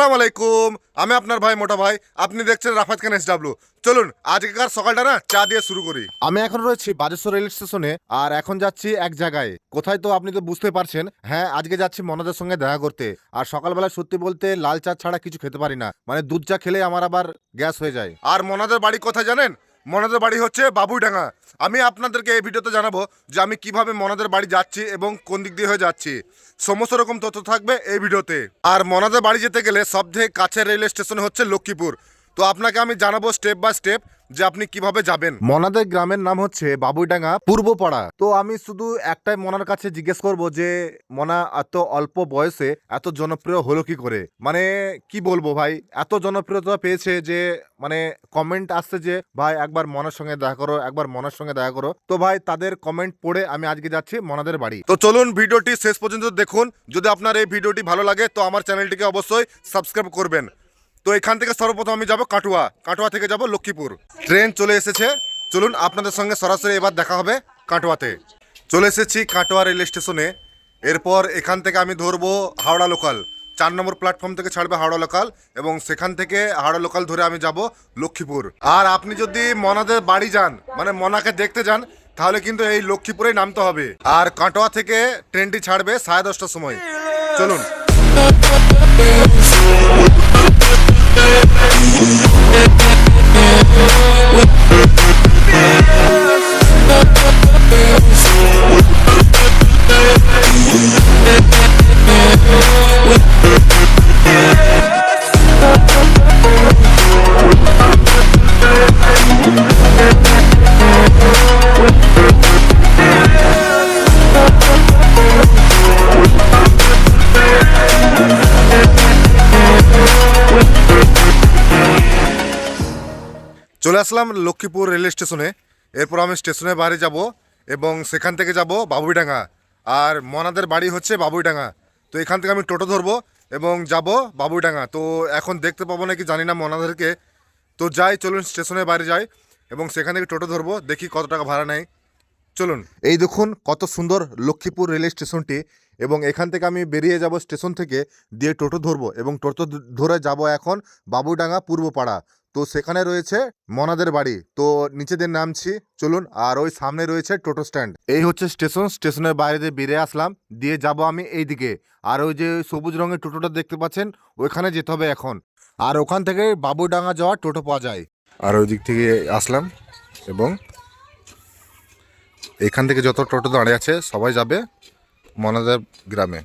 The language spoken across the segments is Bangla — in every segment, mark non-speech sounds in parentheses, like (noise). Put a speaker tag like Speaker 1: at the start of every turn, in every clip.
Speaker 1: আসসালামু আলাইকুম। আমি আপনার ভাই মোটা ভাই। আপনি দেখছেন রাফাত খান এস ডাব্লু চলুন আজকেকার সকালটা না চা দিয়ে শুরু করি।
Speaker 2: আমি এখন রয়েছি বাজেশ্বর রেল স্টেশনে আর এখন যাচ্ছি এক জায়গায়। কোথায় তো আপনি তো বুঝতে পারছেন। হ্যাঁ আজকে যাচ্ছি মনাদের সঙ্গে দেখা করতে। আর সকালবেলা সত্যি বলতে লাল চা ছাড়া কিছু খেতে পারি না। মানে দুধ চা খেলে আমার আবার গ্যাস হয়ে যায়।
Speaker 1: আর মনাদের বাড়ি কোথায় জানেন? মনাদের বাড়ি হচ্ছে বাবুইডাঙ্গা। আমি আপনাদেরকে এই ভিডিওতে জানাব যে আমি কীভাবে মনাদের বাড়ি যাচ্ছি এবং কোন দিক দিয়ে হয়ে যাচ্ছি। সমস্ত রকম তথ্য থাকবে এই ভিডিওতে। আর মনাদের বাড়ি যেতে গেলে সবথেকে কাছের রেলওয়ে স্টেশন হচ্ছে লক্ষ্মীপুর। তো আপনাকে আমি জানাব স্টেপ বাই স্টেপ যে আপনি কীভাবে যাবেন?
Speaker 2: মনাদের গ্রামের নাম হচ্ছে বাবুইডাঙ্গা পূর্বপাড়া। তো আমি শুধু একটাই মনার কাছে জিজ্ঞেস করব যে মনা এত অল্প বয়সে এত জনপ্রিয় হলো কি করে? মানে কি বলব ভাই? এত জনপ্রিয়তা পেয়েছে যে মানে কমেন্ট আসছে যে ভাই একবার মনার সঙ্গে দেখা করো একবার মনার সঙ্গে দেখা করো। তো ভাই তাদের কমেন্ট পড়ে আমি আজকে যাচ্ছি মনাদের বাড়ি।
Speaker 1: তো চলুন ভিডিওটি শেষ পর্যন্ত দেখুন। যদি আপনার এই ভিডিওটি ভালো লাগে তো আমার চ্যানেলটিকে অবশ্যই সাবস্ক্রাইব করবেন। তো এখান থেকে সর্বপ্রথম আমি যাব কাটুয়া। কাটুয়া থেকে যাব লক্ষ্মীপুর। ট্রেন চলে এসেছে। চলুন আপনাদের সঙ্গে সরাসরি এবার দেখা হবে কাটোয়াতে। চলে এসেছি কাটোয়া রেল স্টেশনে। এরপর এখান থেকে আমি ধরবো হাওড়া লোকাল। চার নম্বর প্ল্যাটফর্ম থেকে ছাড়বে হাওড়া লোকাল এবং সেখান থেকে হাওড়া লোকাল ধরে আমি যাব লক্ষ্মীপুর। আর আপনি যদি মনাদের বাড়ি যান মানে মনাকে দেখতে যান, তাহলে কিন্তু এই লক্ষ্মীপুরেই নামতে হবে। আর কাটোয়া থেকে ট্রেনটি ছাড়বে সাড়ে দশটার সময়। চলুন। Yeah. চলে আসলাম লক্ষ্মীপুর রেল স্টেশনে। এরপর আমি স্টেশনের বাইরে যাব এবং সেখান থেকে যাব বাবুইডাঙ্গা। আর মনাদের বাড়ি হচ্ছে বাবুইডাঙ্গা। তো এখান থেকে আমি টোটো ধরবো এবং যাব বাবুইডাঙ্গা। তো এখন দেখতে পাবো নাকি জানি না মনাদেরকে। তো যাই, চলুন স্টেশনের বাইরে যাই এবং সেখান থেকে টোটো ধরবো, দেখি কত টাকা ভাড়া নেয়। চলুন। এই দেখুন কত সুন্দর লক্ষ্মীপুর রেল স্টেশনটি এবং এখান থেকে আমি বেরিয়ে যাব স্টেশন থেকে দিয়ে টোটো ধরবো এবং টোটো ধরে যাব এখন বাবুডাঙ্গা পূর্বপাড়া। তো সেখানে রয়েছে মনাদের বাড়ি। তো নিচেদের নামছি, চলুন, আর ওই সামনে রয়েছে টোটো স্ট্যান্ড। এই হচ্ছে স্টেশন, স্টেশনের বাইরে দিয়ে বেরিয়ে আসলাম, দিয়ে যাব আমি এই দিকে আর ওই যে সবুজ রঙের টোটোটা দেখতে পাচ্ছেন, ওইখানে যেতে হবে এখন। আর ওখান থেকে বাবুডাঙ্গা যাওয়ার টোটো পাওয়া যায়। আর ওই দিক থেকে আসলাম, এবং এখান থেকে যত টোটো দাঁড়িয়ে আছে, সবাই যাবে মনাদার গ্রামে।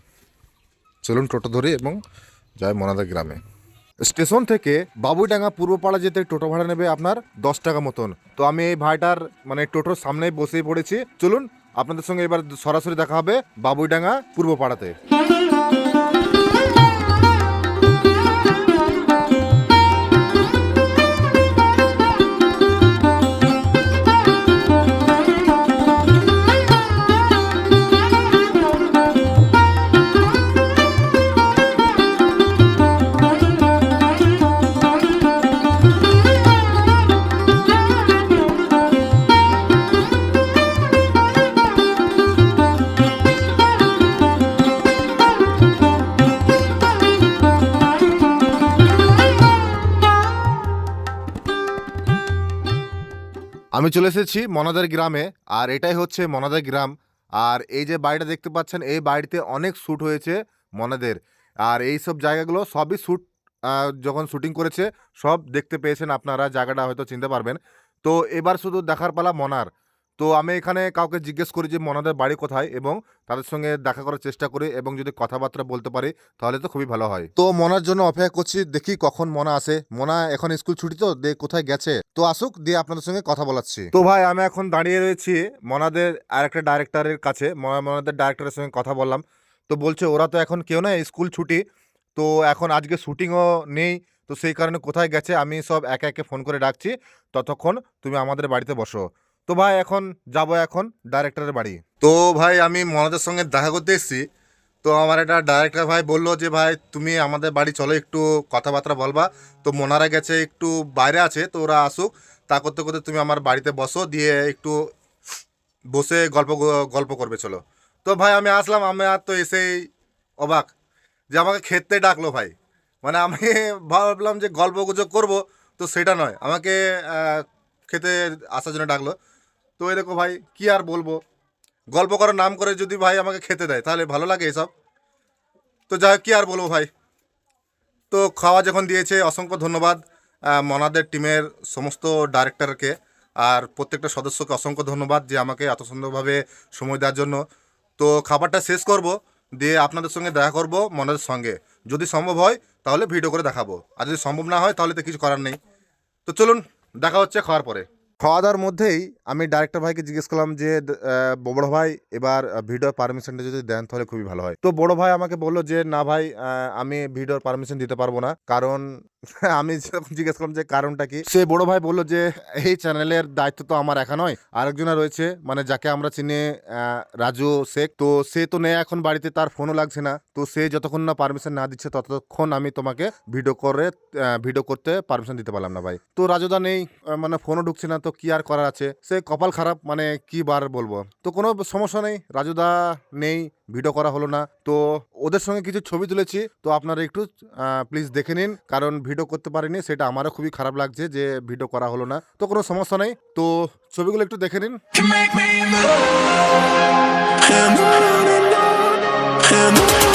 Speaker 1: চলুন টোটো ধরি এবং যাই মনাদার গ্রামে।
Speaker 2: স্টেশন থেকে বাবুইডাঙ্গা পূর্বপাড়া যেতে টোটো ভাড়া নেবে আপনার দশ টাকা মতন। তো আমি এই ভাইটার মানে টোটোর সামনেই বসেই পড়েছি। চলুন আপনাদের সঙ্গে এবার সরাসরি দেখা হবে বাবুইডাঙ্গা পূর্বপাড়াতে। আমি চলে এসেছি মনাদের গ্রামে, আর এটাই হচ্ছে মনাদার গ্রাম। আর এই যে বাড়িটা দেখতে পাচ্ছেন, এই বাড়িতে অনেক শ্যুট হয়েছে মনাদের। আর এই সব জায়গাগুলো সবই শ্যুট যখন শুটিং করেছে, সব দেখতে পেয়েছেন আপনারা, জায়গাটা হয়তো চিনতে পারবেন। তো এবার শুধু দেখার পালা মনার। তো আমি এখানে কাউকে জিজ্ঞেস করি যে মনাদের বাড়ি কোথায়? এবং তাদের সঙ্গে দেখা করার চেষ্টা করি এবং যদি কথাবার্তা বলতে পারি তাহলে তো খুবই ভালো হয়। তো মনার জন্য অপেক্ষা করছি দেখি কখন মনা আসে। মনা এখন স্কুল ছুটি তো দে কোথায় গেছে? তো আসুক দিয়ে আপনাদের সঙ্গে কথা বলাচ্ছি। তো ভাই আমি এখন দাঁড়িয়ে রয়েছি মনাদের আরেকটা ডাইরেক্টরের কাছে। মনা- মনাদের ডাইরেক্টরের সঙ্গে কথা বললাম। তো বলছে ওরা তো এখন কেউ না স্কুল ছুটি। তো এখন আজকে শুটিংও নেই। তো সেই কারণে কোথায় গেছে? আমি সব একে একে ফোন করে ডাকছি। ততক্ষণ তুমি আমাদের বাড়িতে বসো। তো ভাই, এখন যাব এখন ডাইরেক্টরের বাড়ি। তো ভাই, আমি মনাদের সঙ্গে দেখা করতে এসেছি। তো আমার একটা ডাইরেক্টর ভাই বলল যে, ভাই, তুমি আমাদের বাড়ি চলো, একটু কথাবার্তা বলবা। তো মোনারা গেছে, একটু বাইরে আছে, তো ওরা আসুক। তা করতে করতে তুমি আমার বাড়িতে বসো, দিয়ে একটু বসে গল্প গল্প করবে, চলো। তো ভাই, আমি আসলাম, আমি আর তো এসেই অবাক যে, আমাকে খেতে ডাকলো ভাই।
Speaker 1: মানে আমি (laughs) ভাবলাম যে, গল্প গুজব করব, তো সেটা নয়। আমাকে খেতে আসার জন্য ডাকলো। তো দেখো ভাই কি আর বলব? গল্প করার নাম করে যদি ভাই আমাকে খেতে দেয় তাহলে ভালো লাগে এসব। তো যাই হোক, কি আর বলব ভাই? তো খাওয়া যখন দিয়েছে অসংখ্য ধন্যবাদ মনাদের টিমের সমস্ত ডাইরেক্টরকে আর প্রত্যেকটা সদস্যকে অসংখ্য ধন্যবাদ যে আমাকে এত সুন্দরভাবে সময় দেওয়ার জন্য। তো খাবারটা শেষ করব দিয়ে আপনাদের সঙ্গে দেখা করব মনাদের সঙ্গে। যদি সম্ভব হয় তাহলে ভিডিও করে দেখাবো। আর যদি সম্ভব না হয় তাহলে তো কিছু করার নেই। তো চলুন দেখা হচ্ছে খাওয়ার পরে। খাওয়া দাওয়ার মধ্যেই আমি ডাইরেক্টর ভাইকে জিজ্ঞেস করলাম যে বড় ভাই, এবার ভিডিওর পারমিশনটা যদি দেন, তাহলে খুবই ভালো হয়। তো বড় ভাই আমাকে বলল যে, না ভাই আমি ভিডিওর পারমিশন দিতে পারব না। কারণ (laughs) আমি যখন জিজ্ঞেস করলাম যে, কারণটা কি? সে বড় ভাই বলল যে, এই চ্যানেলের দায়িত্ব তো আমার একা নয় আরেকজনা রয়েছে মানে যাকে আমরা চিনি রাজু শেখ। তো সে তো নেই এখন বাড়িতে, তার ফোনও লাগছে না। তো সে যতক্ষণ না পারমিশন না দিচ্ছে, ততক্ষণ আমি তোমাকে ভিডিও করে ভিডিও করতে পারমিশন দিতে পারলাম না ভাই। তো রাজুদা নেই মানে ফোনও ঢুকছে না তো কি আর করার আছে? সে কপাল খারাপ মানে কি বার বলব? তো কোনো সমস্যা নেই রাজুদা নেই ভিডিও করা হলো না। তো ওদের সঙ্গে কিছু ছবি তুলেছি, তো আপনারা একটু প্লিজ দেখে নিন। কারণ ভিডিও করতে পারিনি, সেটা আমারও খুবই খারাপ লাগছে যে ভিডিও করা হলো না। তো কোনো সমস্যা নেই, তো ছবিগুলো একটু দেখে নিন।
Speaker 3: On and on on.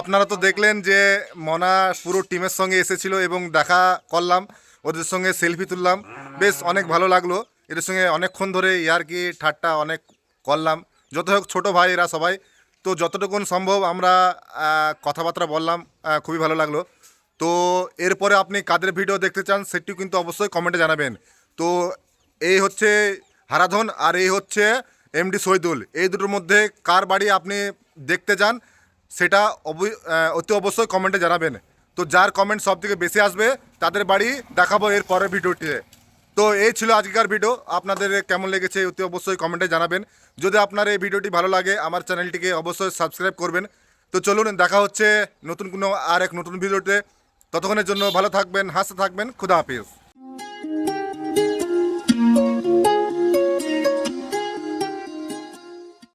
Speaker 1: আপনারা তো দেখলেন যে মনা পুরো টিমের সঙ্গে এসেছিল এবং দেখা করলাম, ওদের সঙ্গে সেলফি তুললাম। বেশ অনেক ভালো লাগল। এদের সঙ্গে অনেকক্ষণ ধরে ইয়ারকি ঠাট্টা অনেক করলাম। যত হোক ছোটো ভাই এরা সবাই। তো যতটুকুন সম্ভব আমরা কথাবার্তা বললাম খুবই ভালো লাগল। তো এরপরে আপনি কাদের ভিডিও দেখতে চান সেটিও কিন্তু অবশ্যই কমেন্টে জানাবেন। তো এই হচ্ছে হারাধন আর এই হচ্ছে এমডি শহীদুল। এই দুটোর মধ্যে কার বাড়ি আপনি দেখতে চান? সেটা অতি অবশ্যই কমেন্টে জানাবেন। তো যার কমেন্ট সব থেকে বেশি আসবে, তাদের বাড়ি দেখাবো এর পরের ভিডিওটিতে তো এই ছিল আজকের ভিডিও আপনাদের কেমন লেগেছে অতি অবশ্যই কমেন্টে জানাবেন। যদি আপনার এই ভিডিওটি ভালো লাগে, আমার চ্যানেলটিকে অবশ্যই সাবস্ক্রাইব করবেন। তো চলুন, দেখা হচ্ছে নতুন কোনো আর এক নতুন ভিডিওতে। ততক্ষণের জন্য ভালো থাকবেন, হাসতে থাকবেন, খুদা হাফিজ।